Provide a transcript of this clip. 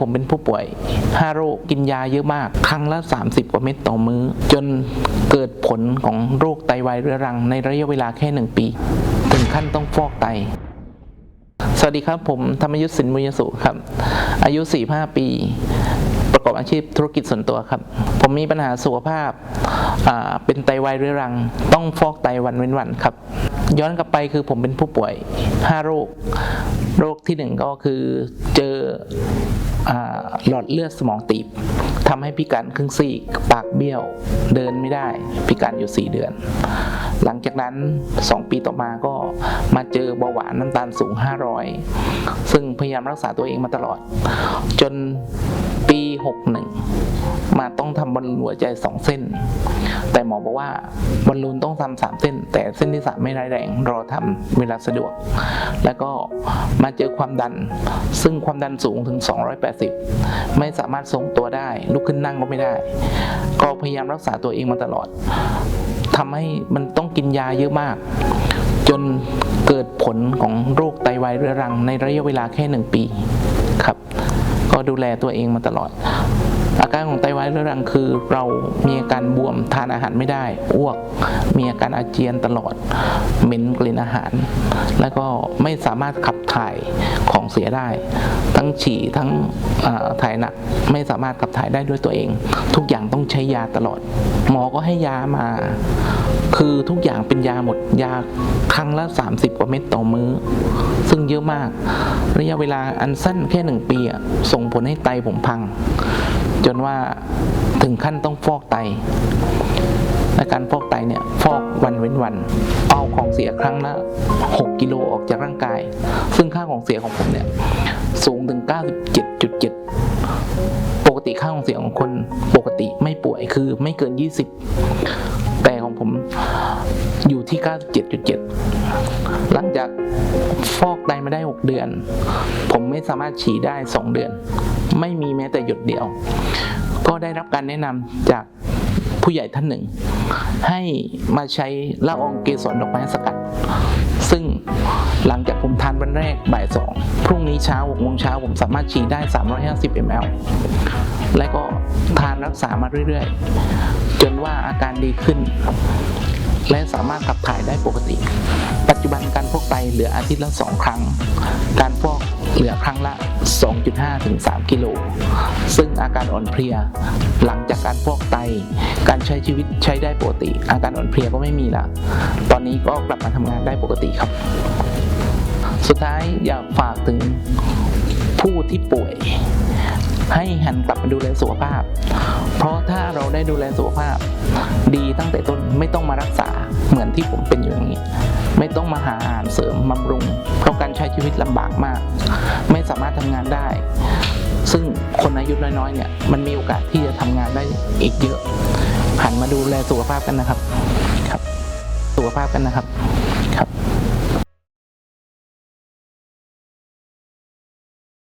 ผมเป็นผู้ป่วย5โรคกินยาเยอะมาก ครั้งละ 30 กว่าเม็ดต่อมื้อ จนเกิดผลของโรคไตวายเรื้อรังในระยะเวลาแค่ 1 ปี ถึงขั้นต้องฟอกไต สวัสดีครับผมธรรมยุทธสินมุยสุครับ อายุ 45 ปี ประกอบอาชีพธุรกิจส่วนตัวครับ ผมมีปัญหาสุขภาพาเป็นไตวายเรื้อรัง ต้องฟอกไตวันเว้นวันครับ ย้อนกลับไปคือผมเป็นผู้ป่วย 5 โรค โรคที่หนึ่งก็คือเจอ หลอดเลือดสมองตีบทำให้พิการครึ่งซีกปากเบี้ยว เดินไม่ได้พิการอยู่ 4 เดือน หลังจากนั้น 2 ปีต่อมาก็มาเจอเบาหวานน้ำตาลสูง 500 ซึ่งพยายามรักษาตัวเองมาตลอด จนปี 61 มาต้องทำบอลลูนหัวใจ2เส้น แต่หมอบอกว่าบอลลูนต้องทำสามเส้น แต่เส้นที่สามไม่ร้ายแรงรอทำเวลาสะดวก แล้วก็มาเจอความดัน ซึ่งความดันสูงถึง 280 ไม่สามารถทรงตัวได้ ลุกขึ้นนั่งก็ไม่ได้ ก็พยายามรักษาตัวเองมาตลอดทำให้มันต้องกินยาเยอะมาก จนเกิดผลของโรคไตวายเรื้อรังในระยะเวลาแค่หนึ่งปีครับ ก็ดูแลตัวเองมาตลอดอาการของไตวายเรื้อรังคือ เรามีอาการบวมทานอาหารไม่ได้อ้วก มีอาการอาเจียนตลอด เหม็นกลิ่นอาหาร แล้วก็ไม่สามารถขับถ่ายของเสียได้ ทั้งฉี่ทั้งถ่ายหนักไม่สามารถขับถ่ายได้ด้วยตัวเอง ทุกอย่างต้องใช้ยาตลอด หมอก็ให้ยามา คือทุกอย่างเป็นยาหมดยาครั้งละ 30 กว่าเม็ดต่อมื้อ ซึ่งเยอะมาก ระยะเวลาอันสั้นแค่หนึ่งปีส่งผลให้ไตผมพัง จนว่าถึงขั้นต้องฟอกไตและการฟอกไตเนี่ยฟอกวันเว้นวัน เอาของเสียครั้งละ 6 กิโลออกจากร่างกาย ซึ่งค่าของเสียของผมเนี่ยสูงถึง 97.7 ปกติค่าของเสียของคนปกติไม่ป่วยคือไม่เกิน 20 แต่ของผมอยู่ที่ 97.7 หลังจากฟอกไตมาได้ 6 เดือน ผมไม่สามารถฉี่ได้ 2 เดือน ไม่มีแม้แต่หยดเดียว ก็ได้รับการแนะนำจากผู้ใหญ่ท่านหนึ่ง ให้มาใช้ละอองเกสรดอกไม้สกัด ซึ่งหลังจากผมทานวันแรกบ่ายสองพรุ่งนี้เช้า6โมงเช้าผมสามารถฉีดได้ 350 ml และก็ทานรักษามาเรื่อยๆ จนว่าอาการดีขึ้น และสามารถขับถ่ายได้ปกติ ปัจจุบันการฟอกไตเหลืออาทิตย์ละ 2 ครั้ง การฟอกเหลือครั้งละ 2.5ถึง3กิโล ซึ่งอาการอ่อนเพลีย หลังจากการฟอกไต การใช้ชีวิตใช้ได้ปกติ อาการอ่อนเพลียก็ไม่มีละ ตอนนี้ก็กลับมาทำงานได้ปกติครับ สุดท้ายอยากฝากถึงผู้ที่ป่วย ให้หันกลับมาดูแลสุขภาพ เพราะถ้าเราได้ดูแลสุขภาพ ดีตั้งแต่ต้นไม่ต้องมารักษาเหมือนที่ผมเป็นอยู่นี้ ไม่ต้องมาหาอาหารเสริมบำรุง เพราะการใช้ชีวิตลำบากมาก ไม่สามารถทำงานได้ ซึ่งคนอายุน้อยๆเนี่ยมันมีโอกาสที่จะทำงานได้อีกเยอะหันมาดูแลสุขภาพกันนะครับครับ สุขภาพกันนะครับครับ